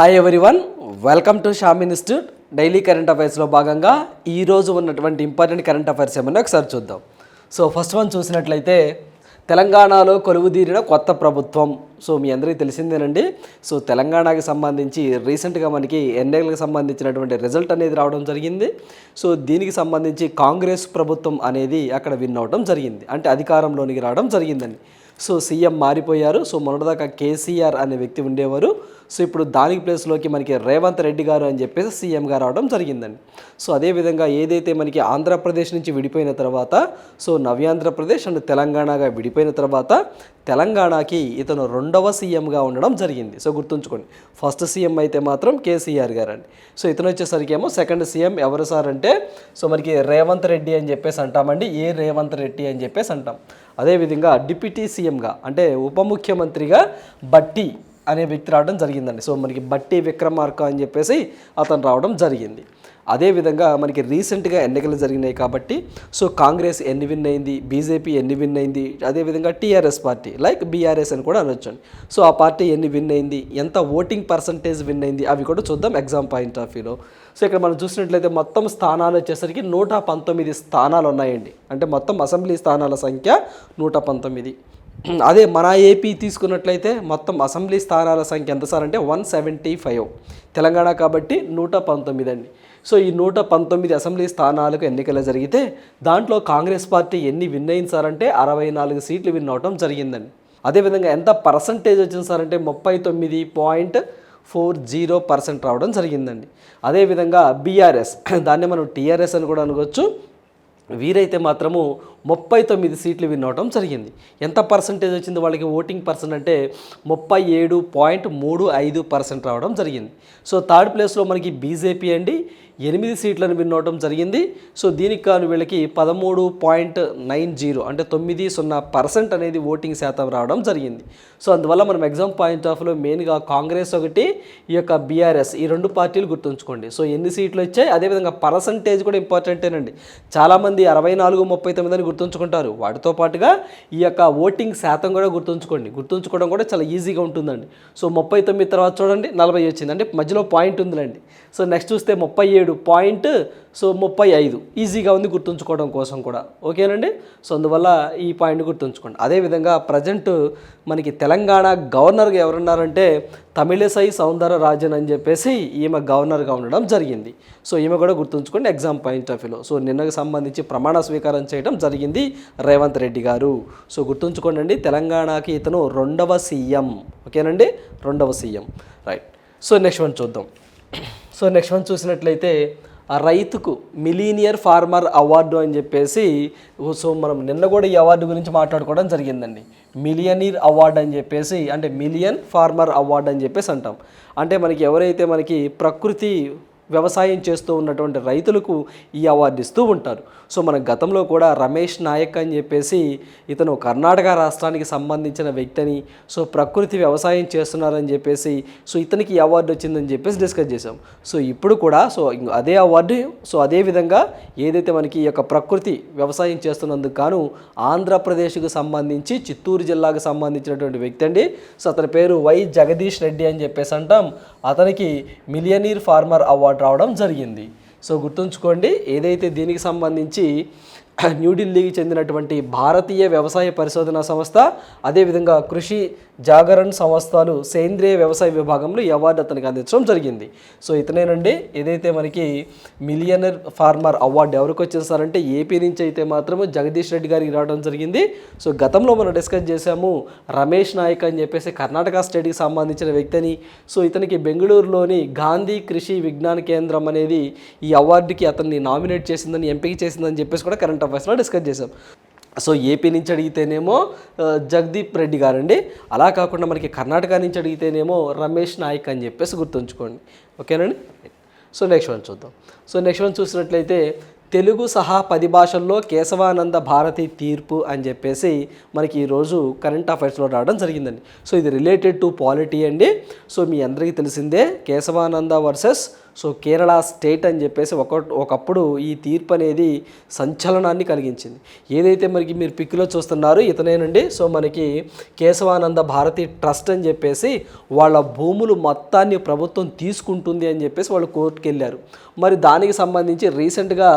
Hi everyone welcome to Sham institute daily current అఫైర్స్లో భాగంగా ఈరోజు ఉన్నటువంటి ఇంపార్టెంట్ కరెంట్ అఫైర్స్ ఏమన్నా ఒకసారి చూద్దాం. సో ఫస్ట్ వన్ చూసినట్లయితే తెలంగాణలో కొలువుదీరిన కొత్త ప్రభుత్వం. సో మీ అందరికీ తెలిసిందేనండి. సో తెలంగాణకి సంబంధించి రీసెంట్గా మనకి ఎన్నికలకు సంబంధించినటువంటి రిజల్ట్ అనేది రావడం జరిగింది. సో దీనికి సంబంధించి కాంగ్రెస్ ప్రభుత్వం అనేది అక్కడ విన్ అవడం జరిగింది. అంటే అధికారంలోనికి రావడం జరిగిందండి. సో సీఎం మారిపోయారు. సో మొన్నటిదాకా కేసీఆర్ అనే వ్యక్తి ఉండేవారు. సో ఇప్పుడు దానికి ప్లేస్లోకి మనకి రేవంత్ రెడ్డి గారు అని చెప్పేసి సీఎంగా రావడం జరిగిందండి. సో అదేవిధంగా ఏదైతే మనకి ఆంధ్రప్రదేశ్ నుంచి విడిపోయిన తర్వాత సో నవ్యాంధ్రప్రదేశ్ అండ్ తెలంగాణగా విడిపోయిన తర్వాత తెలంగాణకి ఇతను రెండవ సీఎంగా ఉండడం జరిగింది. సో గుర్తుంచుకోండి ఫస్ట్ సీఎం అయితే మాత్రం కేసీఆర్ గారు అండి సో ఇతను వచ్చేసరికి ఏమో సెకండ్ సీఎం ఎవరు సార్ అంటే సో మనకి రేవంత్ రెడ్డి అని చెప్పేసి అంటామండి ఏ రేవంత్ రెడ్డి అని చెప్పేసి అంటాం. అదేవిధంగా డిప్యూటీ సీఎంగా అంటే ఉప ముఖ్యమంత్రిగా బట్టి అనే వ్యక్తి రావడం జరిగిందండి. సో మనకి బట్టి విక్రమార్క అని చెప్పేసి అతను రావడం జరిగింది. అదేవిధంగా మనకి రీసెంట్గా ఎన్నికలు జరిగినాయి కాబట్టి సో కాంగ్రెస్ ఎన్ని విన్ అయింది బీజేపీ ఎన్ని విన్ అయింది అదేవిధంగా టీఆర్ఎస్ పార్టీ లైక్ బీఆర్ఎస్ అని కూడా అనొచ్చండి సో ఆ పార్టీ ఎన్ని విన్ అయింది ఎంత ఓటింగ్ పర్సంటేజ్ విన్ అయింది అవి కూడా చూద్దాం ఎగ్జామ్ పాయింట్ ఆఫ్ వ్యూలో. సో ఇక్కడ మనం చూసినట్లయితే మొత్తం స్థానాలు వచ్చేసరికి నూట పంతొమ్మిది స్థానాలు ఉన్నాయండి. అంటే మొత్తం అసెంబ్లీ స్థానాల సంఖ్య నూట పంతొమ్మిది. అదే మన ఏపీ తీసుకున్నట్లయితే మొత్తం అసెంబ్లీ స్థానాల సంఖ్య ఎంత సార్ అంటే వన్ సెవెంటీ ఫైవ్. తెలంగాణ కాబట్టి నూట పంతొమ్మిది అండి. సో ఈ నూట పంతొమ్మిది అసెంబ్లీ స్థానాలకు ఎన్నికలు జరిగితే దాంట్లో కాంగ్రెస్ పార్టీ ఎన్ని విన్ అయింది సార్ అంటే అరవై నాలుగు సీట్లు విన్ అవటం జరిగిందండి. అదేవిధంగా ఎంత పర్సంటేజ్ వచ్చింది సార్ అంటే ముప్పై తొమ్మిది పాయింట్ ఫోర్ జీరో పర్సెంట్ రావడం జరిగిందండి. అదేవిధంగా బీఆర్ఎస్ దాన్ని మనం టీఆర్ఎస్ అని కూడా అనుకోవచ్చు. వీరైతే మాత్రము ముప్పై తొమ్మిది సీట్లు విన్ అవడం జరిగింది. ఎంత పర్సంటేజ్ వచ్చింది వాళ్ళకి? ఓటింగ్ పర్సెంట్ అంటే ముప్పై ఏడు పాయింట్ మూడు ఐదు పర్సెంట్ రావడం జరిగింది. సో థర్డ్ ప్లేస్లో మనకి బీజేపీ అండి. ఎనిమిది సీట్లను విన్ అవడం జరిగింది. సో దీనికి కాను వీళ్ళకి పదమూడు పాయింట్ నైన్ జీరో అంటే తొమ్మిది సున్నా పర్సెంట్ అనేది ఓటింగ్ శాతం రావడం జరిగింది. సో అందువల్ల మనం ఎగ్జామ్ పాయింట్ ఆఫ్లో మెయిన్గా కాంగ్రెస్ ఒకటి ఈ యొక్క బీఆర్ఎస్ ఈ రెండు పార్టీలు గుర్తుంచుకోండి. సో ఎన్ని సీట్లు వచ్చాయి? అదేవిధంగా పర్సంటేజ్ కూడా ఇంపార్టెంటేనండి. చాలామంది అరవై నాలుగు ముప్పై తొమ్మిది అని గుర్తుంచుకుంటారు. వాటితో పాటుగా ఈ యొక్క ఓటింగ్ శాతం కూడా గుర్తుంచుకోండి. గుర్తుంచుకోవడం కూడా చాలా ఈజీగా ఉంటుందండి. సో ముప్పై తొమ్మిది తర్వాత చూడండి నలభై వచ్చింది. అంటే మధ్యలో పాయింట్ ఉందిలేండి. సో నెక్స్ట్ చూస్తే ముప్పై ఏడు పాయింట్ సో ముప్పై ఐదు. ఈజీగా ఉంది గుర్తుంచుకోవడం కోసం కూడా. ఓకేనండి? సో అందువల్ల ఈ పాయింట్ గుర్తుంచుకోండి. అదేవిధంగా ప్రజెంట్ మనకి తెలంగాణ గవర్నర్గా ఎవరున్నారంటే తమిళసై సౌందర రాజన్ అని చెప్పేసి ఈమె గవర్నర్గా ఉండడం జరిగింది. సో ఈమె కూడా గుర్తుంచుకోండి ఎగ్జామ్ పాయింట్ ఆఫ్ వ్యూలో. సో నిన్నకు సంబంధించి ప్రమాణ స్వీకారం చేయడం జరిగింది రేవంత్ రెడ్డి గారు. సో గుర్తుంచుకోండి అండి తెలంగాణకి ఇతను రెండవ సీఎం. ఓకేనండి? రెండవ CM. Right. So next one చూద్దాం. సో నెక్స్ట్ వన్ చూసినట్లయితే రైతుకు మిలీనియర్ ఫార్మర్ అవార్డు అని చెప్పేసి సో మనం నిన్న కూడా ఈ అవార్డు గురించి మాట్లాడుకోవడం జరిగిందండి. మిలియనీర్ అవార్డు అని చెప్పేసి అంటే మిలియన్ ఫార్మర్ అవార్డు అని చెప్పేసి అంటాం. అంటే మనకి ఎవరైతే మనకి ప్రకృతి వ్యవసాయం చేస్తూ ఉన్నటువంటి రైతులకు ఈ అవార్డు ఇస్తూ ఉంటారు. సో మన గతంలో కూడా రమేష్ నాయక్ అని చెప్పేసి ఇతను కర్ణాటక రాష్ట్రానికి సంబంధించిన వ్యక్తి అని సో ప్రకృతి వ్యవసాయం చేస్తున్నారని చెప్పేసి సో ఇతనికి ఈ అవార్డు వచ్చిందని చెప్పేసి డిస్కస్ చేశాం. సో ఇప్పుడు కూడా సో అదే అవార్డు సో అదే విధంగా ఏదైతే మనకి ఈ యొక్క ప్రకృతి వ్యవసాయం చేస్తున్నందుకు గాను ఆంధ్రప్రదేశ్కు సంబంధించి చిత్తూరు జిల్లాకు సంబంధించినటువంటి వ్యక్తి అండి. సో అతని పేరు వై జగదీష్ రెడ్డి అని చెప్పేసి అంటాం. అతనికి మిలియనీర్ ఫార్మర్ అవార్డు రావడం జరిగింది. సో గుర్తుంచుకోండి ఏదైతే దీనికి సంబంధించి న్యూఢిల్లీకి చెందినటువంటి భారతీయ వ్యవసాయ పరిశోధన సంస్థ అదేవిధంగా కృషి జాగరణ్ సంస్థలు సేంద్రియ వ్యవసాయ విభాగంలో ఈ అవార్డు అతనికి అందించడం జరిగింది. సో ఇతనేనండి ఏదైతే మనకి మిలియనర్ ఫార్మర్ అవార్డు ఎవరికి వచ్చేసారంటే ఏపీ నుంచి అయితే మాత్రము జగదీష్ రెడ్డి గారికి రావడం జరిగింది. సో గతంలో మనం డిస్కస్ చేశాము రమేష్ నాయక్ అని చెప్పేసి కర్ణాటక స్టేట్కి సంబంధించిన వ్యక్తి అని సో ఇతనికి బెంగళూరులోని గాంధీ కృషి విజ్ఞాన కేంద్రం అనేది ఈ అవార్డుకి అతన్ని నామినేట్ చేసిందని ఎంపిక చేసిందని చెప్పేసి కూడా కరెంట్ అఫైర్స్లో డిస్కస్ చేశాం సో ఏపీ నుంచి అడిగితేనేమో జగదీప్ రెడ్డి గారండి. అలా కాకుండా మనకి కర్ణాటక నుంచి అడిగితేనేమో రమేష్ నాయక్ అని చెప్పేసి గుర్తుంచుకోండి. ఓకేనండి? సో నెక్స్ట్ వన్ చూద్దాం. సో నెక్స్ట్ వన్ చూసినట్లయితే తెలుగు సహా పది భాషల్లో కేశవానంద భారతి తీర్పు అని చెప్పేసి మనకి ఈరోజు కరెంట్ అఫైర్స్లో రావడం జరిగిందండి. సో ఇది రిలేటెడ్ టు పాలిటీ అండి. సో మీ అందరికీ తెలిసిందే Kesavananda versus so Kerala state అని చెప్పేసి ఒక ఒకప్పుడు ఈ తీర్పు అనేది సంచలనాన్ని కలిగించింది. ఏదైతే మనకి మీరు పిక్లో చూస్తున్నారు ఇతనేనండి సో మనకి కేశవానంద భారతి ట్రస్ట్ అని చెప్పేసి వాళ్ళ భూములు మొత్తాన్ని ప్రభుత్వం తీసుకుంటుంది అని చెప్పేసి వాళ్ళు కోర్టుకు వెళ్ళారు. మరి దానికి సంబంధించి రీసెంట్గా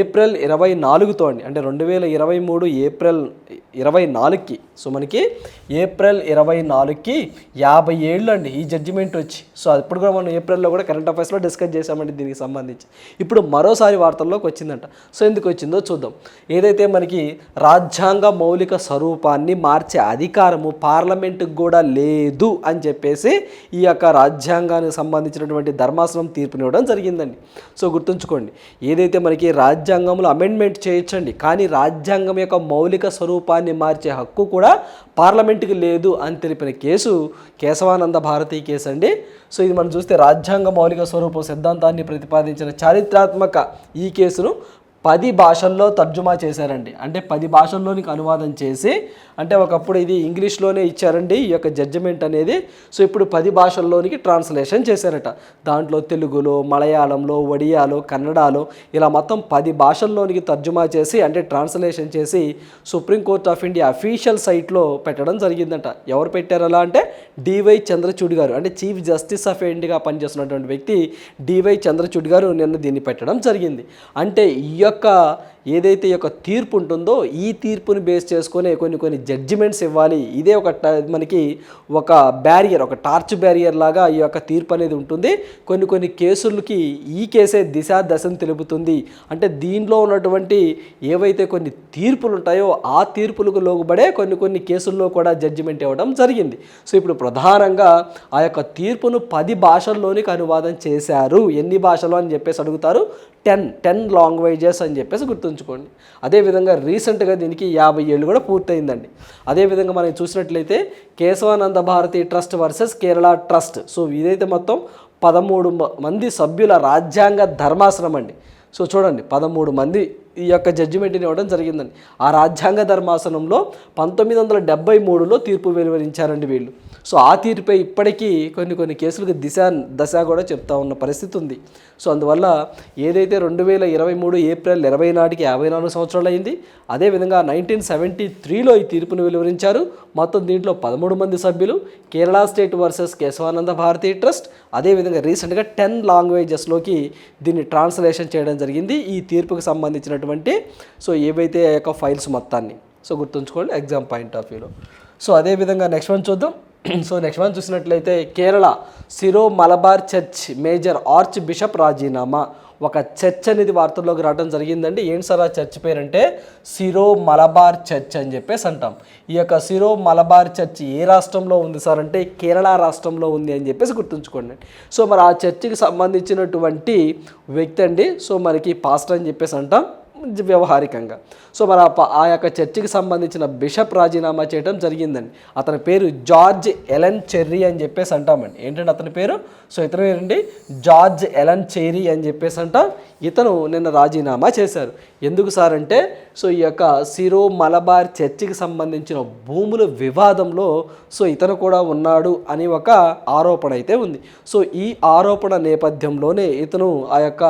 ఏప్రిల్ ఇరవై నాలుగుతో అండి అంటే రెండు వేల ఇరవై మూడు ఏప్రిల్ ఇరవై నాలుగుకి. సో మనకి ఏప్రిల్ ఇరవై నాలుగుకి యాభై ఏళ్ళు అండి ఈ జడ్జిమెంట్ వచ్చి. సో అప్పుడు కూడా మనం ఏప్రిల్లో కూడా కరెంట్ అఫైర్స్లో డిస్కస్ చేసామండి దీనికి సంబంధించి. ఇప్పుడు మరోసారి వార్తల్లోకి వచ్చిందంట. సో ఎందుకు వచ్చిందో చూద్దాం. ఏదైతే మనకి రాజ్యాంగ మౌలిక స్వరూపాన్ని మార్చే అధికారము పార్లమెంటుకు కూడా లేదు అని చెప్పేసి ఈ యొక్క రాజ్యాంగానికి సంబంధించినటువంటి ధర్మాసనం తీర్పునివ్వడం జరిగిందండి. సో గుర్తుంచుకోండి. ఏదైతే మనకి రాజ్యాంగంలో అమెండ్మెంట్ చేయొచ్చండి. కానీ రాజ్యాంగం యొక్క మౌలిక స్వరూపాన్ని మార్చే హక్కు కూడా పార్లమెంటుకి లేదు అని తెలిపిన కేసు కేశవానంద భారతి కేసు అండి. సో ఇది మనం చూస్తే రాజ్యాంగ మౌలిక స్వరూపం సిద్ధాంతాన్ని ప్రతిపాదించిన చారిత్రాత్మక ఈ కేసును పది భాషల్లో తర్జుమా చేశారండి. అంటే పది భాషల్లోనికి అనువాదం చేసి అంటే ఒకప్పుడు ఇది ఇంగ్లీష్లోనే ఇచ్చారండి ఈ యొక్క జడ్జిమెంట్ అనేది. సో ఇప్పుడు పది భాషల్లోనికి ట్రాన్స్లేషన్ చేశారట. దాంట్లో తెలుగులో మలయాళంలో ఒడియాలో కన్నడలో ఇలా మొత్తం పది భాషల్లోనికి తర్జుమా చేసి అంటే ట్రాన్స్లేషన్ చేసి సుప్రీంకోర్ట్ ఆఫ్ ఇండియా అఫీషియల్ సైట్లో పెట్టడం జరిగిందంట. ఎవరు పెట్టారు అలా అంటే డివై చంద్రచూడ్ గారు. అంటే చీఫ్ జస్టిస్ ఆఫ్ ఇండియాగా పనిచేస్తున్నటువంటి వ్యక్తి డివై చంద్రచూడ్ గారు నిన్న దీన్ని పెట్టడం జరిగింది. అంటే ఈ యొక్క యొక్క ఏదైతే ఈ యొక్క తీర్పు ఉంటుందో ఈ తీర్పుని బేస్ చేసుకొని కొన్ని కొన్ని జడ్జిమెంట్స్ ఇవ్వాలి. ఇదే ఒక మనకి ఒక బ్యారియర్ ఒక టార్చ్ బ్యారియర్ లాగా ఈ యొక్క తీర్పు అనేది ఉంటుంది. కొన్ని కొన్ని కేసులకి ఈ కేసే దిశ దశను తెలుపుతుంది. అంటే దీనిలో ఉన్నటువంటి ఏవైతే కొన్ని తీర్పులు ఉంటాయో ఆ తీర్పులకు లోబడే కొన్ని కొన్ని కేసుల్లో కూడా జడ్జిమెంట్ ఇవ్వడం జరిగింది. సో ఇప్పుడు ప్రధానంగా ఆ యొక్క తీర్పును పది భాషల్లోనికి అనువాదం చేశారు. ఎన్ని భాషలు అని చెప్పేసి అడుగుతారు? టెన్ టెన్ లాంగ్వేజెస్ అని చెప్పేసి గుర్తుంచుకోండి. అదేవిధంగా రీసెంట్గా దీనికి యాభై ఏళ్ళు కూడా పూర్తయిందండి. అదేవిధంగా మనం చూసినట్లయితే Kesavananda Bharati trust versus Kerala trust. So ఇదైతే మొత్తం పదమూడు మంది సభ్యుల రాజ్యాంగ ధర్మాసనం అండి సో చూడండి పదమూడు మంది ఈ యొక్క జడ్జిమెంట్ని ఇవ్వడం జరిగిందండి. ఆ రాజ్యాంగ ధర్మాసనంలో పంతొమ్మిది వందల డెబ్బై మూడులో తీర్పు వెలువరించారండి వీళ్ళు. సో ఆ తీర్పై ఇప్పటికీ కొన్ని కొన్ని కేసులకు దిశ దశ కూడా చెప్తా ఉన్న పరిస్థితి ఉంది. సో అందువల్ల ఏదైతే రెండు వేల ఇరవై మూడు ఏప్రిల్ ఇరవై నాటికి యాభై నాలుగు సంవత్సరాలు అయింది అదేవిధంగా నైన్టీన్ సెవెంటీ త్రీలో ఈ తీర్పును వెలువరించారు. మొత్తం దీంట్లో పదమూడు మంది సభ్యులు Kerala state versus Kesavananda Bharati trust అదేవిధంగా రీసెంట్గా టెన్ లాంగ్వేజెస్లోకి దీన్ని ట్రాన్స్లేషన్ చేయడం జరిగింది. ఈ తీర్పుకు సంబంధించినటువంటి సో ఏవైతే ఆ యొక్క ఫైల్స్ మొత్తాన్ని సో గుర్తుంచుకోండి ఎగ్జామ్ పాయింట్ ఆఫ్ వ్యూలో సో అదేవిధంగా నెక్స్ట్ వన్ చూద్దాం. సో నెక్స్ట్ వన్ చూసినట్లయితే Kerala Syro Malabar church major archbishop రాజీనామా. ఒక చర్చ్ అనేది వార్తల్లోకి రావడం జరిగిందండి. ఏంటి సార్ ఆ చర్చ్ పేరంటే సిరో మలబార్ చర్చ్ అని చెప్పేసి అంటాం. ఈ యొక్క సిరో మలబార్ చర్చ్ ఏ రాష్ట్రంలో ఉంది సార్ అంటే కేరళ రాష్ట్రంలో ఉంది అని చెప్పేసి గుర్తుంచుకోండి. సో మరి ఆ చర్చికి సంబంధించినటువంటి వ్యక్తి అండి. సో మనకి పాస్టర్ అని చెప్పేసి అంటాం. వ్యవహారికంగా. సో మరి ఆ యొక్క చర్చికి సంబంధించిన బిషప్ రాజీనామా చేయడం జరిగిందండి. అతని పేరు జార్జ్ ఎలన్ చెర్రీ అని చెప్పేసి అంటామండి. ఏంటంటే అతని పేరు? సో ఇతని ఏంటండి జార్జ్ ఎలన్ చెర్రీ అని చెప్పేసి అంటాం. ఇతను నిన్న రాజీనామా చేశారు. ఎందుకు సార్ అంటే సో ఈ యొక్క సిరో మలబార్ చర్చికి సంబంధించిన భూముల వివాదంలో సో ఇతను కూడా ఉన్నాడు అని ఒక ఆరోపణ అయితే ఉంది. సో ఈ ఆరోపణ నేపథ్యంలోనే ఇతను ఆ యొక్క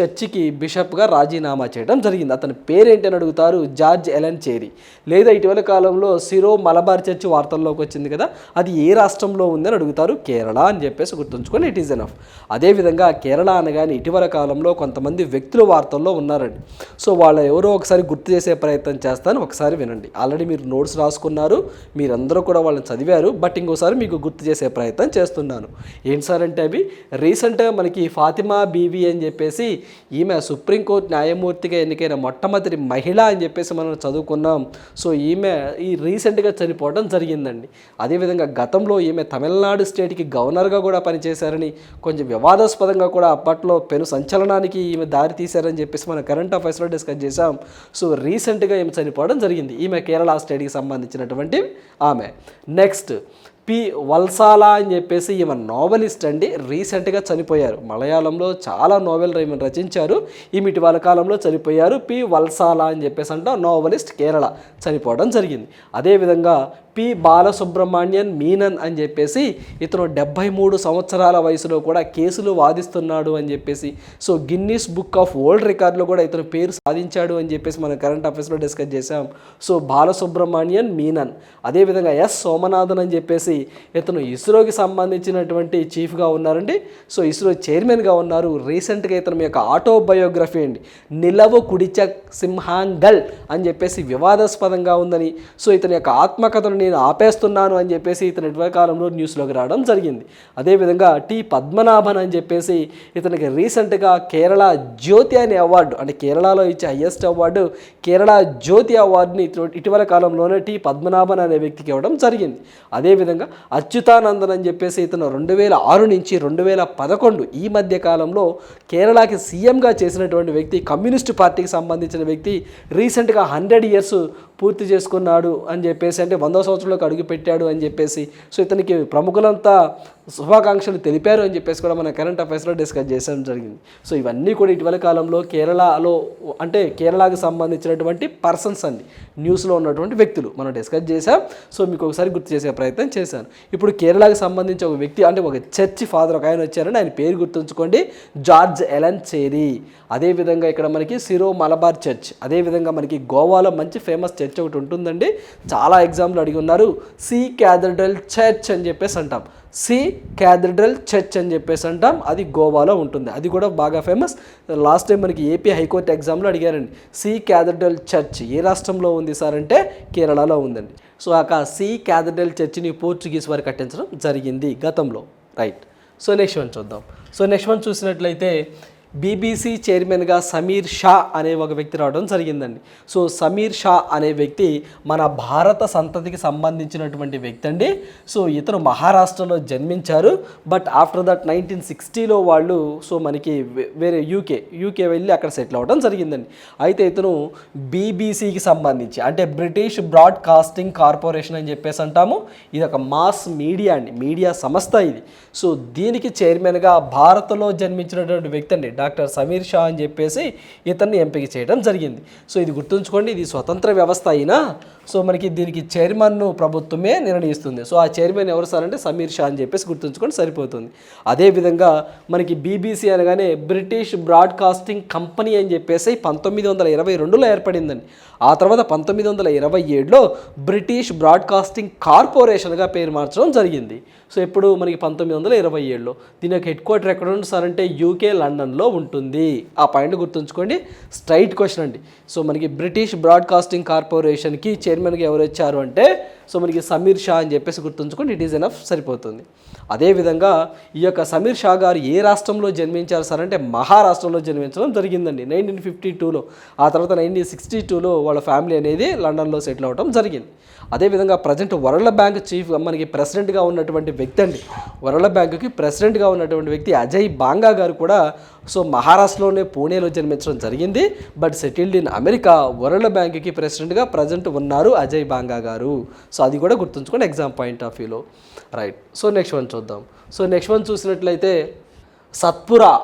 చర్చికి బిషప్గా రాజీనామా చేయడం జరిగింది. అతని పేరేంటి అని అడుగుతారు జార్జ్ ఎలన్ చేరీ. లేదా ఇటీవల కాలంలో సిరో మలబార్ చర్చి వార్తల్లోకి వచ్చింది కదా అది ఏ రాష్ట్రంలో ఉందని అడుగుతారు కేరళ అని చెప్పేసి గుర్తుంచుకొని ఇట్ ఈస్ ఎనఫ్ అదేవిధంగా కేరళ అనగానే ఇటీవల కాలంలో కొంతమంది వ్యక్తుల వార్తల్లో ఉన్నారండి. సో వాళ్ళ ఎవరో ఒకసారి గుర్తు చేసే ప్రయత్నం చేస్తాను ఒకసారి వినండి. ఆల్రెడీ మీరు నోట్స్ రాసుకున్నారు మీరందరూ కూడా వాళ్ళని చదివారు బట్ ఇంకోసారి మీకు గుర్తు చేసే ప్రయత్నం చేస్తున్నాను. ఏంటి సార్ అంటే అవి? రీసెంట్గా మనకి ఫాతిమా బీవీ అని చెప్పేసి ఈమె సుప్రీంకోర్టు న్యాయమూర్తిగా ఎన్నికైన మొట్టమొదటి మహిళ అని చెప్పేసి మనం చదువుకున్నాం. సో ఈమె ఈ రీసెంట్గా చనిపోవడం జరిగిందండి. అదేవిధంగా గతంలో ఈమె తమిళనాడు స్టేట్కి గవర్నర్గా కూడా పనిచేశారని కొంచెం వివాదాస్పదంగా కూడా అప్పట్లో పెను సంచలనానికి ఈమె దారి తీశారని చెప్పేసి మనం కరెంట్ అఫైర్స్లో డిస్కస్ చేశాం. సో రీసెంట్గా ఈమె చనిపోవడం జరిగింది. ఈమె కేరళ స్టేట్కి సంబంధించినటువంటి ఆమె. నెక్స్ట్ పి వల్సాలా అని చెప్పేసి ఈమె నావలిస్ట్ అండి. రీసెంట్గా చనిపోయారు. మలయాళంలో చాలా నోవెల్ ఈమెను రచించారు. ఈమె ఇటీవల కాలంలో చనిపోయారు. పి వల్సాలా అని చెప్పేసి అంట నావలిస్ట్ కేరళ చనిపోవడం జరిగింది. అదేవిధంగా పి బాలసుబ్రహ్మణ్యన్ మీనన్ అని చెప్పేసి ఇతను డెబ్బై మూడు సంవత్సరాల వయసులో కూడా కేసులు వాదిస్తున్నాడు అని చెప్పేసి. So Guinness book of world రికార్డులో కూడా ఇతను పేరు సాధించాడు అని చెప్పేసి మనం కరెంట్ అఫైర్స్లో డిస్కస్ చేసాం సో బాలసుబ్రహ్మణ్యన్ మీనన్. అదేవిధంగా ఎస్ సోమనాథన్ అని చెప్పేసి ఇతను ఇస్రోకి సంబంధించినటువంటి చీఫ్గా ఉన్నారండి. సో ఇస్రో చైర్మన్గా ఉన్నారు. రీసెంట్గా ఇతను యొక్క ఆటోబయోగ్రఫీ అండి. నిలవ కుడిచ సింహాంగల్ అని చెప్పేసి వివాదాస్పదంగా ఉందని. సో ఇతని యొక్క ఆత్మకథను నేను ఆపేస్తున్నాను అని చెప్పేసి ఇతని ఇటీవల కాలంలో న్యూస్లోకి రావడం జరిగింది. అదేవిధంగా టి పద్మనాభన్ అని చెప్పేసి ఇతనికి రీసెంట్గా కేరళ జ్యోతి అనే అవార్డు అంటే కేరళలో ఇచ్చే హయ్యెస్ట్ అవార్డు కేరళ జ్యోతి అవార్డుని ఇటీవల కాలంలోనే టి పద్మనాభన్ అనే వ్యక్తికి ఇవ్వడం జరిగింది. అదేవిధంగా అచ్యుతానందన్ అని చెప్పేసి ఇతను రెండు వేల ఆరు నుంచి రెండు వేల పదకొండు ఈ మధ్య కాలంలో కేరళకి సీఎంగా చేసినటువంటి వ్యక్తి కమ్యూనిస్ట్ పార్టీకి సంబంధించిన వ్యక్తి రీసెంట్గా హండ్రెడ్ ఇయర్స్ పూర్తి చేసుకున్నాడు అని చెప్పేసి అంటే వందో సంవత్సరంలోకి అడుగు పెట్టాడు అని చెప్పేసి సో ఇతనికి ప్రముఖులంతా శుభాకాంక్షలు తెలిపారు అని చెప్పేసి కూడా మన కరెంట్ అఫైర్స్లో డిస్కస్ చేసడం జరిగింది. సో ఇవన్నీ కూడా ఇటీవల కాలంలో కేరళలో అంటే కేరళకు సంబంధించినటువంటి పర్సన్స్ అండి న్యూస్లో ఉన్నటువంటి వ్యక్తులు మనం డిస్కస్ చేసాం సో మీకు ఒకసారి గుర్తు చేసే ప్రయత్నం చేశాను. ఇప్పుడు కేరళకు సంబంధించి ఒక వ్యక్తి అంటే ఒక చర్చి ఫాదర్ ఒక ఆయన వచ్చారని ఆయన పేరు గుర్తుంచుకోండి. జార్జ్ ఎలన్ చేరీ అదేవిధంగా ఇక్కడ మనకి సిరో మలబార్ చర్చ్ అదేవిధంగా మనకి గోవాలో మంచి ఫేమస్ చర్చ్ చర్చ్ ఒకటి ఉంటుందండి. చాలా ఎగ్జామ్లు అడిగి ఉన్నారు. సి క్యాథడ్రల్ చర్చ్ అని చెప్పేసి అంటాం. సి క్యాథడ్రల్ చర్చ్ అని చెప్పేసి అంటాం. అది గోవాలో ఉంటుంది. అది కూడా బాగా ఫేమస్. లాస్ట్ టైం మనకి ఏపీ హైకోర్టు ఎగ్జామ్లో అడిగారండి. సి క్యాథడ్రల్ చర్చ్ ఏ రాష్ట్రంలో ఉంది సార్ అంటే కేరళలో ఉందండి. సో ఆ సి క్యాథడ్రల్ చర్చిని పోర్చుగీస్ వారు కట్టించడం జరిగింది గతంలో. రైట్. సో నెక్స్ట్ వన్ చూద్దాం. సో నెక్స్ట్ వన్ చూసినట్లయితే బీబీసీ చైర్మన్గా సమీర్ షా అనే ఒక వ్యక్తి రావడం జరిగిందండి. సో సమీర్ షా అనే వ్యక్తి మన భారత సంతతికి సంబంధించినటువంటి వ్యక్తి అండి. సో ఇతను మహారాష్ట్రలో జన్మించారు. బట్ ఆఫ్టర్ దట్ నైన్టీన్ సిక్స్టీలో వాళ్ళు సో మనకి వే- వేరే యూకే యూకే వెళ్ళి అక్కడ సెటిల్ అవ్వడం జరిగిందండి. అయితే ఇతను బీబీసీకి సంబంధించి అంటే బ్రిటిష్ బ్రాడ్కాస్టింగ్ కార్పొరేషన్ అని చెప్పేసి అంటాము. ఇది ఒక మాస్ మీడియా అండి. మీడియా సంస్థ ఇది. సో దీనికి చైర్మన్గా భారత్లో జన్మించినటువంటి వ్యక్తి అండి. డాక్టర్ సమీర్ షా అని చెప్పేసి ఇతన్ని ఎంపిక చేయడం జరిగింది. సో ఇది గుర్తుంచుకోండి ఇది స్వతంత్ర వ్యవస్థ అయినా సో మనకి దీనికి చైర్మన్ను ప్రభుత్వమే నిర్ణయిస్తుంది. సో ఆ చైర్మన్ ఎవరు సార్ అంటే సమీర్ షా అని చెప్పేసి గుర్తుంచుకొని సరిపోతుంది. అదేవిధంగా మనకి బీబీసీ అనగానే బ్రిటిష్ బ్రాడ్కాస్టింగ్ కంపెనీ అని చెప్పేసి పంతొమ్మిది వందల ఇరవై రెండులో ఏర్పడిందండి. ఆ తర్వాత పంతొమ్మిది వందల ఇరవై ఏడులో బ్రిటిష్ బ్రాడ్కాస్టింగ్ కార్పొరేషన్గా పేరు మార్చడం జరిగింది. సో ఇప్పుడు మనకి పంతొమ్మిది వందల ఇరవై ఏడులో? దీని యొక్క హెడ్ క్వార్టర్ ఎక్కడ ఉంటుంది సార్ అంటే యూకే లండన్లో ఉంటుంది. ఆ పాయింట్ గుర్తుంచుకోండి. స్ట్రైట్ క్వశ్చన్ అండి. సో మనకి బ్రిటిష్ బ్రాడ్కాస్టింగ్ కార్పొరేషన్కి చైర్మన్గా ఎవరు వచ్చారు అంటే సో మనకి సమీర్ షా అని చెప్పేసి గుర్తుంచుకోండి ఇట్ ఈజ్ ఎనఫ్ సరిపోతుంది. అదేవిధంగా ఈ యొక్క సమీర్ షా గారు ఏ రాష్ట్రంలో జన్మించారు సార్ అంటే మహారాష్ట్రంలో జన్మించడం జరిగిందండి. నైన్టీన్ ఫిఫ్టీ టూలో ఆ తర్వాత నైన్టీన్ సిక్స్టీ టూలో వాళ్ళ ఫ్యామిలీ అనేది లండన్లో సెటిల్ అవ్వడం జరిగింది. అదేవిధంగా ప్రజెంట్ వరల్డ్ బ్యాంక్ చీఫ్ మనకి ప్రెసిడెంట్గా ఉన్నటువంటి వ్యక్తి అండి. వరల్డ్ బ్యాంకుకి ప్రెసిడెంట్గా ఉన్నటువంటి వ్యక్తి అజయ్ బాంగా గారు కూడా సో మహారాష్ట్రలోనే పూణేలో జన్మించడం జరిగింది. But settled in America world బ్యాంకుకి ప్రెసిడెంట్గా ప్రజెంట్ ఉన్నారు అజయ్ బాంగా గారు. సో అది కూడా గుర్తుంచుకోండి ఎగ్జామ్ పాయింట్ ఆఫ్ వ్యూలో. రైట్. సో నెక్స్ట్ వన్ చూద్దాం. సో నెక్స్ట్ వన్ చూసినట్లయితే సత్పురా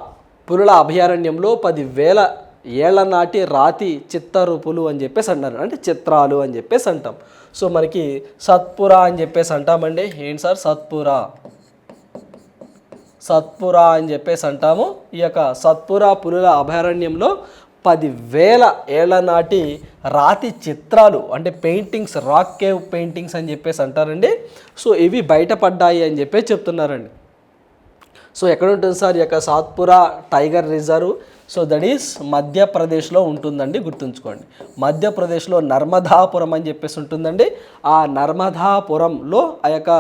పులుల అభయారణ్యంలో పదివేల ఏళ్ళ నాటి రాతి చిత్తరూపులు అని చెప్పేసి అంటారు అంటే చిత్రాలు అని చెప్పేసి అంటాం. సో మనకి సత్పురా అని చెప్పేసి అంటామండి. ఏంటి సార్? సత్పురా. సత్పురా అని చెప్పేసి అంటాము. ఈ యొక్క సత్పురా పులుల అభయారణ్యంలో పదివేల ఏళ్ళ నాటి రాతి చిత్రాలు అంటే పెయింటింగ్స్ రాక్ కేవ్ పెయింటింగ్స్ అని చెప్పేసి అంటారండి. సో ఇవి బయటపడ్డాయి అని చెప్పేసి చెప్తున్నారండి. సో ఎక్కడ ఉంటుంది సార్ ఈ యొక్క Satpura tiger reserve? So that is మధ్యప్రదేశ్లో ఉంటుందండి గుర్తుంచుకోండి. మధ్యప్రదేశ్లో నర్మదాపురం అని చెప్పేసి ఉంటుందండి. ఆ నర్మదాపురంలో ఆ యొక్క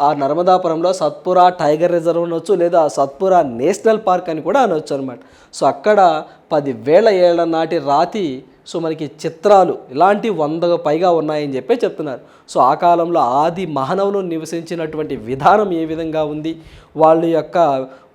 ఆ నర్మదాపురంలో సత్పురా టైగర్ రిజర్వ్ అనొచ్చు లేదా సత్పురా నేషనల్ పార్క్ అని కూడా అనొచ్చు అనమాట సో అక్కడ పదివేల ఏళ్ళ నాటి రాతి సో మనకి చిత్రాలు ఇలాంటి వందకు పైగా ఉన్నాయని చెప్పి చెప్తున్నారు. సో ఆ కాలంలో ఆది మానవులు నివసించినటువంటి విధానం ఏ విధంగా ఉంది? వాళ్ళ యొక్క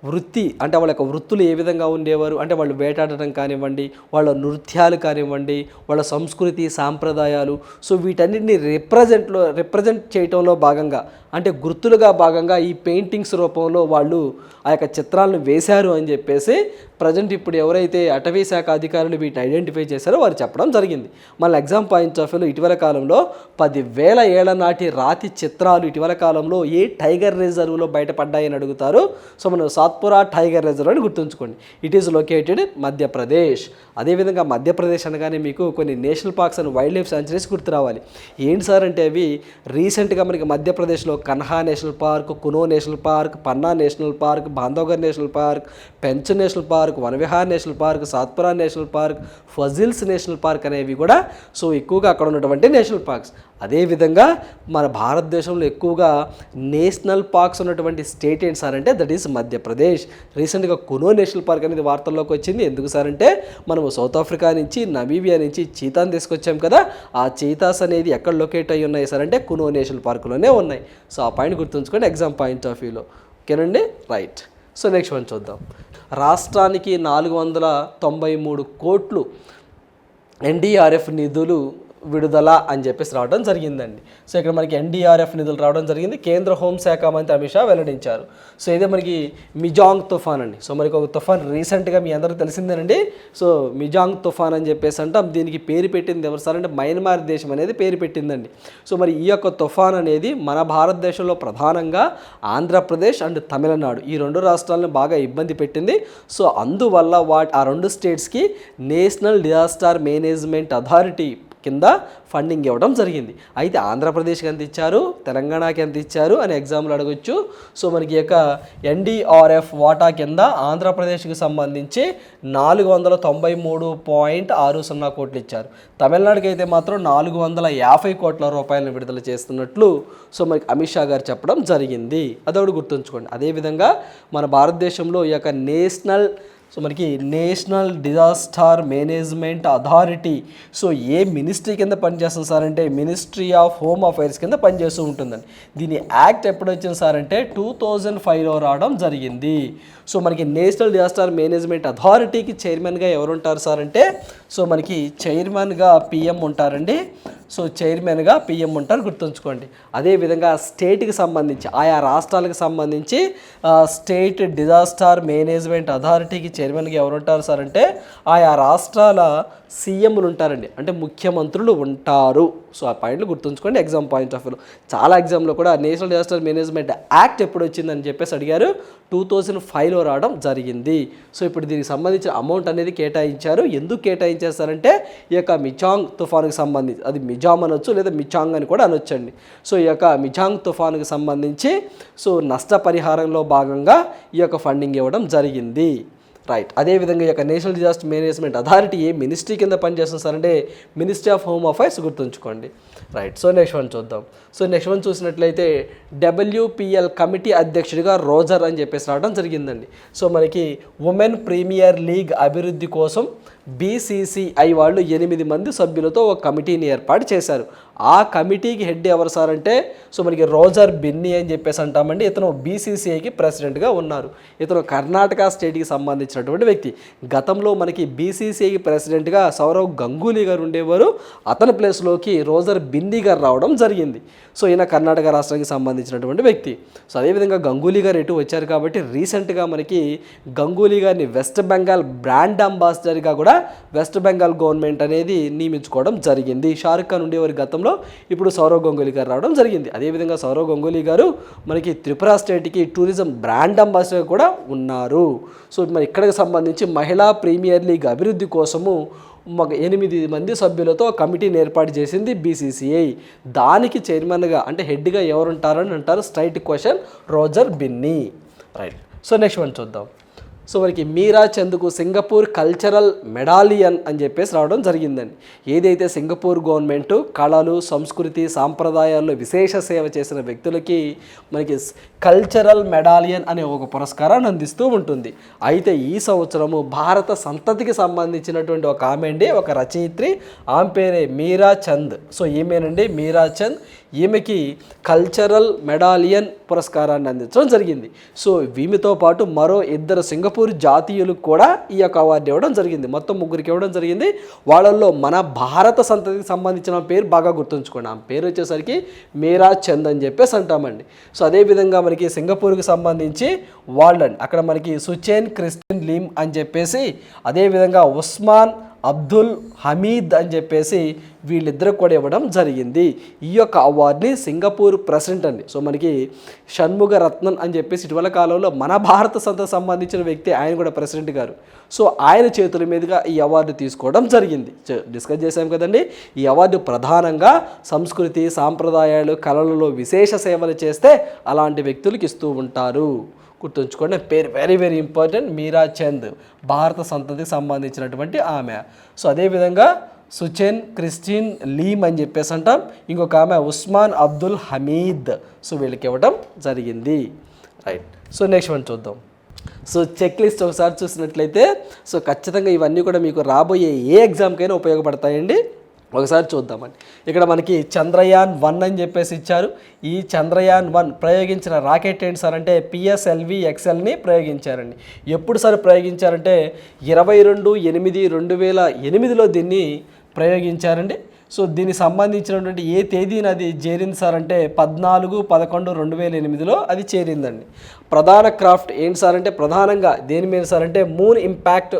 వృత్తి అంటే వాళ్ళ యొక్క వృత్తులు ఏ విధంగా ఉండేవారు? అంటే వాళ్ళు వేటాడటం కానివ్వండి వాళ్ళ నృత్యాలు కానివ్వండి వాళ్ళ సంస్కృతి సాంప్రదాయాలు. సో వీటన్నిటిని రిప్రజెంట్లో రిప్రజెంట్ చేయటంలో భాగంగా అంటే గుర్తులుగా భాగంగా ఈ పెయింటింగ్స్ రూపంలో వాళ్ళు ఆ యొక్క చిత్రాలను వేశారు అని చెప్పేసి ప్రజెంట్ ఇప్పుడు ఎవరైతే అటవీ శాఖ అధికారులు వీటిని ఐడెంటిఫై చేశారో వారు చెప్పడం జరిగింది. మళ్ళీ ఎగ్జామ్ పాయింట్స్ ఆఫ్ వ్యూలో ఇటీవల కాలంలో పదివేల ఏళ్ళ నాటి రాతి చిత్రాలు ఇటీవల కాలంలో ఏ టైగర్ రిజర్వ్లో బయటపడ్డాయని అడుగుతారు. సో మనం సాత్పురా టైగర్ రిజర్వ్ అని గుర్తుంచుకోండి. It is located Madhya Pradesh. అదేవిధంగా మధ్యప్రదేశ్ అనగానే మీకు కొన్ని national parks and wildlife sanctuaries గుర్తు రావాలి ఏంటి సార్ అంటే అవి? రీసెంట్గా మనకి మధ్యప్రదేశ్లో Kanha national park Kuno national park Panna national park Bandhavgarh national park Pench national park Van Vihar national park Satpura national park fossils national park అనేవి కూడా సో ఎక్కువగా అక్కడ ఉన్నటువంటి నేషనల్ పార్క్స్. అదేవిధంగా మన భారతదేశంలో ఎక్కువగా నేషనల్ పార్క్స్ ఉన్నటువంటి స్టేట్ ఏంటి సార్ అంటే దట్ ఈస్ మధ్యప్రదేశ్. రీసెంట్గా కునో నేషనల్ పార్క్ అనేది వార్తల్లోకి వచ్చింది. ఎందుకు సార్ అంటే మనము సౌత్ ఆఫ్రికా నుంచి నమీబియా నుంచి చీతాను తీసుకొచ్చాం కదా ఆ చీతాస్ అనేది ఎక్కడ లొకేట్ అయ్యి ఉన్నాయి సార్ అంటే కునో నేషనల్ పార్కులోనే ఉన్నాయి. సో ఆ పాయింట్ గుర్తుంచుకోండి ఎగ్జామ్ పాయింట్ ఆఫ్ వ్యూలో. ఓకేనండి? రైట్. సో నెక్స్ట్ వన్ చూద్దాం. రాష్ట్రానికి నాలుగు వందల తొంభై మూడు కోట్లు ఎన్డీఆర్ఎఫ్ నిధులు విడుదల అని చెప్పేసి రావడం జరిగిందండి. సో ఇక్కడ మనకి ఎన్డీఆర్ఎఫ్ నిధులు రావడం జరిగింది. కేంద్ర హోంశాఖ మంత్రి అమిత్ షా వెల్లడించారు. సో ఇదే మనకి మిజాంగ్ తుఫాన్ అండి. సో మనకి ఒక తుఫాన్ రీసెంట్గా మీ అందరికీ తెలిసిందేనండి. సో మిజాంగ్ తుఫాన్ అని చెప్పేసి అంటాం. దీనికి పేరు పెట్టింది ఎవరు సార్ అంటే మయన్మార్ దేశం అనేది పేరు పెట్టిందండి. సో మరి ఈ యొక్క తుఫాన్ అనేది మన భారతదేశంలో ప్రధానంగా ఆంధ్రప్రదేశ్ అండ్ తమిళనాడు ఈ రెండు రాష్ట్రాలను బాగా ఇబ్బంది పెట్టింది. సో అందువల్ల వాటి ఆ రెండు స్టేట్స్కి నేషనల్ డిజాస్టర్ మేనేజ్మెంట్ అథారిటీ కింద ఫండింగ్ ఇవ్వడం జరిగింది. అయితే ఆంధ్రప్రదేశ్కి ఎంత ఇచ్చారు? తెలంగాణకి ఎంత ఇచ్చారు? అని ఎగ్జామ్లు అడగొచ్చు. సో మనకి యొక్క ఎన్డీఆర్ఎఫ్ వాటా కింద ఆంధ్రప్రదేశ్కి సంబంధించి నాలుగు వందల తొంభై మూడు పాయింట్ ఆరు సున్నా కోట్లు ఇచ్చారు. తమిళనాడుకి అయితే మాత్రం నాలుగు వందల యాభై కోట్ల రూపాయలను విడుదల చేస్తున్నట్లు సో మనకి అమిత్ షా గారు చెప్పడం జరిగింది. అదొకటి గుర్తుంచుకోండి. అదేవిధంగా మన భారతదేశంలో ఈ యొక్క నేషనల్ సో మనకి national disaster management authority. So ఏ మినిస్ట్రీ కింద పనిచేస్తుంది సార్ అంటే మినిస్ట్రీ ఆఫ్ హోమ్ అఫైర్స్ కింద పనిచేస్తూ ఉంటుందండి. దీని యాక్ట్ ఎప్పుడు వచ్చింది సార్ అంటే టూ థౌజండ్ ఫైవ్లో రావడం జరిగింది. సో మనకి నేషనల్ డిజాస్టర్ మేనేజ్మెంట్ అథారిటీకి చైర్మన్గా ఎవరు ఉంటారు సార్ అంటే సో మనకి చైర్మన్గా పిఎం ఉంటారండి. సో చైర్మన్గా పిఎం ఉంటారు గుర్తుంచుకోండి. అదేవిధంగా స్టేట్కి సంబంధించి ఆయా రాష్ట్రాలకు సంబంధించి స్టేట్ డిజాస్టర్ మేనేజ్మెంట్ అథారిటీకి చైర్మన్గా ఎవరు ఉంటారు సార్ అంటే ఆయా రాష్ట్రాల సీఎంలు ఉంటారండి. అంటే ముఖ్యమంత్రులు ఉంటారు. సో ఆ పాయింట్లు గుర్తుంచుకోండి. ఎగ్జామ్ పాయింట్ ఆఫ్ వ్యూ చాలా ఎగ్జామ్లో కూడా నేషనల్ డిజాస్టర్ మేనేజ్మెంట్ యాక్ట్ ఎప్పుడు వచ్చిందని చెప్పేసి అడిగారు. టూ థౌజండ్ ఫైవ్లో రావడం జరిగింది. సో ఇప్పుడు దీనికి సంబంధించిన అమౌంట్ అనేది కేటాయించారు. ఎందుకు కేటాయించేస్తారంటే ఈ యొక్క మిచాంగ్ తుఫాన్కి సంబంధించి అది మిజామ్ అనొచ్చు లేదా మిచాంగ్ అని కూడా అనొచ్చండి. సో ఈ యొక్క మిచాంగ్ తుఫానుకి సంబంధించి సో నష్టపరిహారంలో భాగంగా ఈ యొక్క ఫండింగ్ ఇవ్వడం జరిగింది. రైట్ అదేవిధంగా ఈ యొక్క నేషనల్ డిజాస్టర్ మేనేజ్మెంట్ అథారిటీ ఏ మినిస్ట్రీ కింద పనిచేస్తుంది సార్ అంటే మినిస్ట్రీ ఆఫ్ హోమ్ అఫైర్స్ గుర్తుంచుకోండి. రైట్ సో నెక్స్ట్ వన్ చూద్దాం. సో నెక్స్ట్ వన్ చూసినట్లయితే డబ్ల్యూపిఎల్ కమిటీ అధ్యక్షుడిగా రోజర్ అని చెప్పేసి రావడం జరిగిందండి. సో మనకి ఉమెన్ ప్రీమియర్ లీగ్ అభివృద్ధి కోసం బీసీసీఐ వాళ్ళు ఎనిమిది మంది సభ్యులతో ఒక కమిటీని ఏర్పాటు చేశారు. ఆ కమిటీకి హెడ్ ఎవరు సార్ అంటే సో మనకి రోజర్ బిన్ని అని చెప్పేసి అంటామండి. ఇతను బీసీసీఐకి ప్రెసిడెంట్గా ఉన్నారు. ఇతను కర్ణాటక స్టేట్కి సంబంధించినటువంటి వ్యక్తి. గతంలో మనకి బీసీసీఐకి ప్రెసిడెంట్గా సౌరవ్ గంగూలీ గారు ఉండేవారు. అతని ప్లేస్లోకి రోజర్ బిన్నీ గారు రావడం జరిగింది. సో ఈయన కర్ణాటక రాష్ట్రానికి సంబంధించినటువంటి వ్యక్తి. సో అదేవిధంగా గంగూలీ గారు ఎటు వచ్చారు కాబట్టి రీసెంట్గా మనకి గంగూలీ గారిని వెస్ట్ బెంగాల్ బ్రాండ్ అంబాసిడర్గా కూడా వెస్ట్ బెంగాల్ గవర్నమెంట్ అనేది నియమించుకోవడం జరిగింది. షారుఖ్ ఖాన్ ఉండేవారి గతంలో ఇప్పుడు సౌరవ్ గంగూలీ గారు రావడం జరిగింది. అదేవిధంగా సౌరవ్ గంగూలీ గారు మనకి త్రిపుర స్టేట్కి టూరిజం బ్రాండ్ అంబాసిడర్ కూడా ఉన్నారు. సో మరి ఇక్కడికి సంబంధించి మహిళా ప్రీమియర్ లీగ్ అభివృద్ధి కోసము ఒక ఎనిమిది మంది సభ్యులతో కమిటీని ఏర్పాటు చేసింది బీసీసీఐ. దానికి చైర్మన్గా అంటే హెడ్గా ఎవరు ఉంటారని అంటారు straight question Roger Binny. Right. So next one చూద్దాం. సో మనకి మీరా చంద్కు సింగపూర్ కల్చరల్ మెడాలియన్ అని చెప్పేసి రావడం జరిగిందండి. ఏదైతే సింగపూర్ గవర్నమెంట్ కళలు సంస్కృతి సాంప్రదాయాల్లో విశేష సేవ చేసిన వ్యక్తులకి మనకి కల్చరల్ మెడాలియన్ అనే ఒక పురస్కారాన్ని అందిస్తూ ఉంటుంది. అయితే ఈ సంవత్సరము భారత సంతతికి సంబంధించినటువంటి ఒక ఆమె అండి ఒక రచయిత్రి. ఆమె పేరే మీరా చంద్. సో ఈమెనండి మీరా చంద్. ఈమెకి కల్చరల్ మెడాలియన్ పురస్కారాన్ని అందించడం జరిగింది. సో వీమితో పాటు మరో ఇద్దరు సింగపూర్ జాతీయులకు కూడా ఈ యొక్క అవార్డు ఇవ్వడం జరిగింది. మొత్తం ముగ్గురికి ఇవ్వడం జరిగింది. వాళ్ళల్లో మన భారత సంతతికి సంబంధించిన పేరు బాగా గుర్తుంచుకోండి. ఆ పేరు వచ్చేసరికి మీరా చంద్ అని చెప్పేసి అంటామండి. సో అదేవిధంగా మనకి సింగపూర్కి సంబంధించి వాళ్ళండి అక్కడ మనకి సుచేన్ క్రిస్టిన్ లీమ్ అని చెప్పేసి అదేవిధంగా ఉస్మాన్ అబ్దుల్ హమీద్ అని చెప్పేసి వీళ్ళిద్దరు కూడా ఇవ్వడం జరిగింది. ఈ యొక్క అవార్డుని సింగపూర్ ప్రెసిడెంట్ అండి. సో మనకి షణ్ముగ రత్నన్ అని చెప్పేసి ఇటీవల కాలంలో మన భారత సంత సంబంధించిన వ్యక్తి ఆయన కూడా ప్రెసిడెంట్ గారు. సో ఆయన చేతుల మీదుగా ఈ అవార్డు తీసుకోవడం జరిగింది. డిస్కస్ చేశాం కదండి. ఈ అవార్డు ప్రధానంగా సంస్కృతి సాంప్రదాయాలు కళలలో విశేష సేవలు చేస్తే అలాంటి వ్యక్తులకు ఇస్తూ ఉంటారు. గుర్తుంచుకోండి. పేరు very very important Meera Chand భారత సంతతికి సంబంధించినటువంటి ఆమె. సో అదేవిధంగా సుచెన్ క్రిస్టిన్ లీమ్ అని చెప్పేసి అంటాం. ఇంకొక ఆమె ఉస్మాన్ అబ్దుల్ హమీద్. సో వీళ్ళకి ఇవ్వడం జరిగింది. రైట్ సో నెక్స్ట్ వన్ చూద్దాం. సో చెక్ లిస్ట్ ఒకసారి చూసినట్లయితే సో ఖచ్చితంగా ఇవన్నీ కూడా మీకు రాబోయే ఏ ఎగ్జామ్కైనా ఉపయోగపడతాయండి. ఒకసారి చూద్దామండి. ఇక్కడ మనకి చంద్రయాన్ వన్ అని చెప్పేసి ఇచ్చారు. ఈ చంద్రయాన్ వన్ ప్రయోగించిన రాకెట్ ఏంటి సార్ అంటే పిఎస్ఎల్వి ఎక్సెల్ని ప్రయోగించారండి. ఎప్పుడు సార్ ప్రయోగించారంటే ఇరవై రెండు ఎనిమిది రెండు వేల ఎనిమిదిలో దీన్ని ప్రయోగించారండి. సో దీనికి సంబంధించినటువంటి ఏ తేదీన అది చేరింది సార్ అంటే పద్నాలుగు పదకొండు రెండు వేల ఎనిమిదిలో అది చేరిందండి. ప్రధాన క్రాఫ్ట్ ఏంటి సార్ అంటే ప్రధానంగా దేని మీద సార్ అంటే మూన్ ఇంపాక్ట్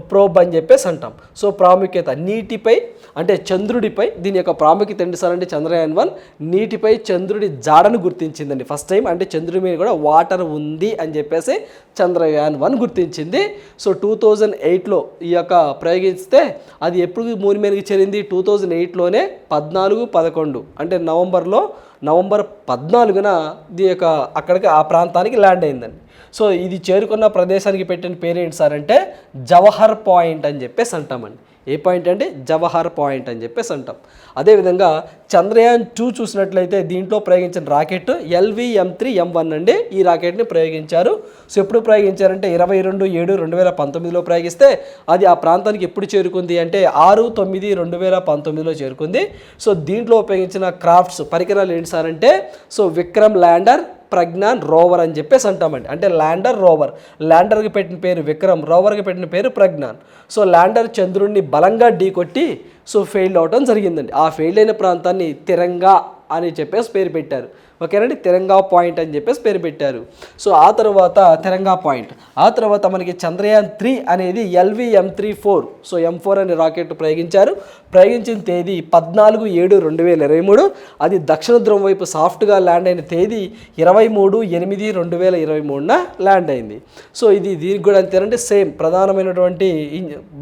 ప్రోబ్ అని చెప్పేసి అంటాం. సో ప్రాముఖ్యత నీటిపై అంటే చంద్రుడిపై దీని యొక్క ప్రాముఖ్యత ఏంటి అంటే చంద్రయాన్ వన్ నీటిపై చంద్రుడి జాడను గుర్తించిందండి. ఫస్ట్ టైం అంటే చంద్రుడి మీద కూడా వాటర్ ఉంది అని చెప్పేసి చంద్రయాన్ వన్ గుర్తించింది. సో టూ థౌజండ్ ఎయిట్లో ఈ యొక్క ప్రయోగిస్తే అది ఎప్పుడు మూని మీదకి చేరింది? టూ థౌజండ్ ఎయిట్లోనే పద్నాలుగు పదకొండు అంటే నవంబర్లో నవంబర్ పద్నాలుగున ఇది యొక్క అక్కడికి ఆ ప్రాంతానికి ల్యాండ్ అయిందండి. సో ఇది చేరుకున్న ప్రదేశానికి పెట్టిన పేరు ఏంటి సార్ అంటే జవహర్ పాయింట్ అని చెప్పేసి అంటామండి. ఏ పాయింట్ అంటే జవహర్ పాయింట్ అని చెప్పేసి అంటాం. అదేవిధంగా చంద్రయాన్ టూ చూసినట్లయితే దీంట్లో ప్రయోగించిన rocket LV M three M one అండి. ఈ రాకెట్ని ప్రయోగించారు. సో ఎప్పుడు ప్రయోగించారంటే ఇరవై రెండు ఏడు రెండు వేల పంతొమ్మిదిలో ప్రయోగిస్తే అది ఆ ప్రాంతానికి ఎప్పుడు చేరుకుంది అంటే ఆరు తొమ్మిది రెండు వేల పంతొమ్మిదిలో చేరుకుంది. సో దీంట్లో ఉపయోగించిన క్రాఫ్ట్స్ పరికరాలు ఏంటి సార్ అంటే so Vikram lander Pragyan rover అని చెప్పేసి అంటామండి. అంటే ల్యాండర్ రోవర్. ల్యాండర్కి పెట్టిన పేరు విక్రమ్ రోవర్కి పెట్టిన పేరు ప్రజ్ఞాన్. సో ల్యాండర్ చంద్రుడిని బలంగా ఢీకొట్టి సో ఫెయిల్ అవడం జరిగిందండి. ఆ ఫెయిల్ అయిన ప్రాంతాన్ని తిరంగా అని చెప్పేసి పేరు పెట్టారు. ఓకేనండి? తెరంగా పాయింట్ అని చెప్పేసి పేరు పెట్టారు. సో ఆ తర్వాత తెరంగా పాయింట్. ఆ తర్వాత మనకి చంద్రయాన్ త్రీ అనేది LV M three four. So M four అనే రాకెట్ ప్రయోగించారు. ప్రయోగించిన తేదీ పద్నాలుగు ఏడు రెండు వేల ఇరవై మూడు. అది దక్షిణ ధ్రువం వైపు సాఫ్ట్గా ల్యాండ్ అయిన తేదీ ఇరవై మూడు ఎనిమిది రెండు వేల ఇరవై మూడున ల్యాండ్ అయింది. సో ఇది దీనికి కూడా అంతేనంటే సేమ్ ప్రధానమైనటువంటి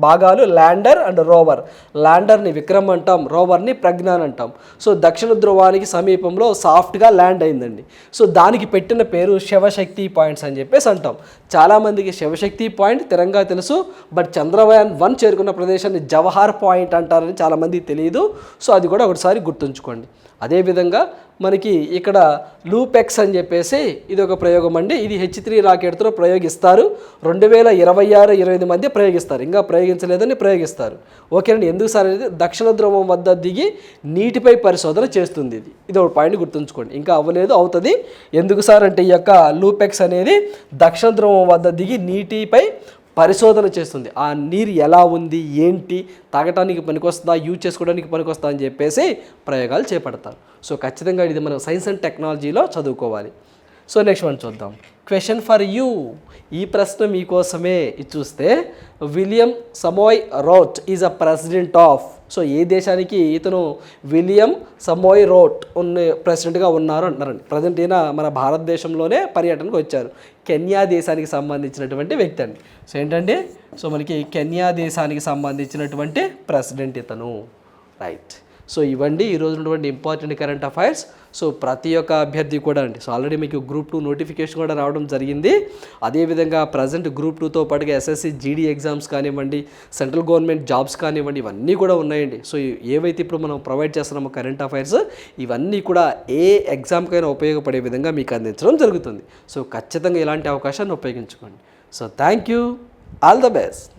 భాగాలు ల్యాండర్ అండ్ రోవర్. ల్యాండర్ని విక్రమ్ అంటాం రోవర్ని ప్రజ్ఞాన్ అంటాం. సో దక్షిణ ధ్రువానికి సమీపంలో సాఫ్ట్గా ల్యాండ్ అయిందండి. సో దానికి పెట్టిన పేరు శివశక్తి పాయింట్స్ అని చెప్పేసి అంటాం. చాలామందికి శివశక్తి పాయింట్ తిరంగా తెలుసు బట్ చంద్రయాన్ వన్ చేరుకున్న ప్రదేశాన్ని జవహార్ పాయింట్ అంటారని చాలామంది తెలియదు సో అది కూడా ఒకసారి గుర్తుంచుకోండి. అదేవిధంగా మనకి ఇక్కడ లూపెక్స్ అని చెప్పేసి ఇది ఒక ప్రయోగం అండి. ఇది హెచ్ త్రీ రాకెట్తో ప్రయోగిస్తారు. రెండు వేల ఇరవై ఆరు ఇరవై ఐదు మధ్య ప్రయోగిస్తారు. ఇంకా ప్రయోగించలేదని ప్రయోగిస్తారు. ఓకేనండి ఎందుకు సార్ అనేది దక్షిణ ధ్రువం వద్ద దిగి నీటిపై పరిశోధన చేస్తుంది ఇది. ఇది ఒక పాయింట్ గుర్తుంచుకోండి. ఇంకా అవ్వలేదు అవుతుంది. ఎందుకు సార్ అంటే ఈ యొక్క లూపెక్స్ అనేది దక్షిణ ధ్రువం వద్ద దిగి నీటిపై పరిశోధన చేస్తుంది. ఆ నీరు ఎలా ఉంది ఏంటి తాగటానికి పనికొస్తుందా యూజ్ చేసుకోవడానికి పనికొస్తుందా అని చెప్పేసి ప్రయోగాలు చేపడతారు. సో ఖచ్చితంగా ఇది మనం సైన్స్ అండ్ టెక్నాలజీలో చదువుకోవాలి. సో నెక్స్ట్ వన్ చూద్దాం. క్వశ్చన్ ఫర్ యూ ఈ ప్రశ్న మీకోసమే. ఇది చూస్తే William Samoei Ruto is a president of so ఏ దేశానికి ఇతను విలియం సమోయ్ రోట్ ఉన్న ప్రెసిడెంట్గా ఉన్నారు అంటున్నారండి. ప్రజెంట్ ఈయన మన భారతదేశంలోనే పర్యటనకు వచ్చారు. కెన్యా దేశానికి సంబంధించినటువంటి వ్యక్తి అండి. సో ఏంటంటే సో మనకి కెన్యా దేశానికి సంబంధించినటువంటి ప్రెసిడెంట్ ఇతను. రైట్. సో ఇవ్వండి ఈ ఉన్నటువంటి ఇంపార్టెంట్ కరెంట్ అఫైర్స్. సో ప్రతి ఒక్క అభ్యర్థి కూడా అండి. సో ఆల్రెడీ మీకు గ్రూప్ టూ నోటిఫికేషన్ కూడా రావడం జరిగింది. అదేవిధంగా ప్రజెంట్ గ్రూప్ టూతో పాటుగా ఎస్ఎస్సి జీడీ ఎగ్జామ్స్ కానివ్వండి సెంట్రల్ గవర్నమెంట్ జాబ్స్ కానివ్వండి ఇవన్నీ కూడా ఉన్నాయండి. సో ఏవైతే ఇప్పుడు మనం ప్రొవైడ్ చేస్తున్నామో కరెంట్ అఫైర్స్ ఇవన్నీ కూడా ఏ ఎగ్జామ్కైనా ఉపయోగపడే విధంగా మీకు అందించడం జరుగుతుంది. సో ఖచ్చితంగా ఇలాంటి అవకాశాన్ని ఉపయోగించుకోండి. So thank you all the best.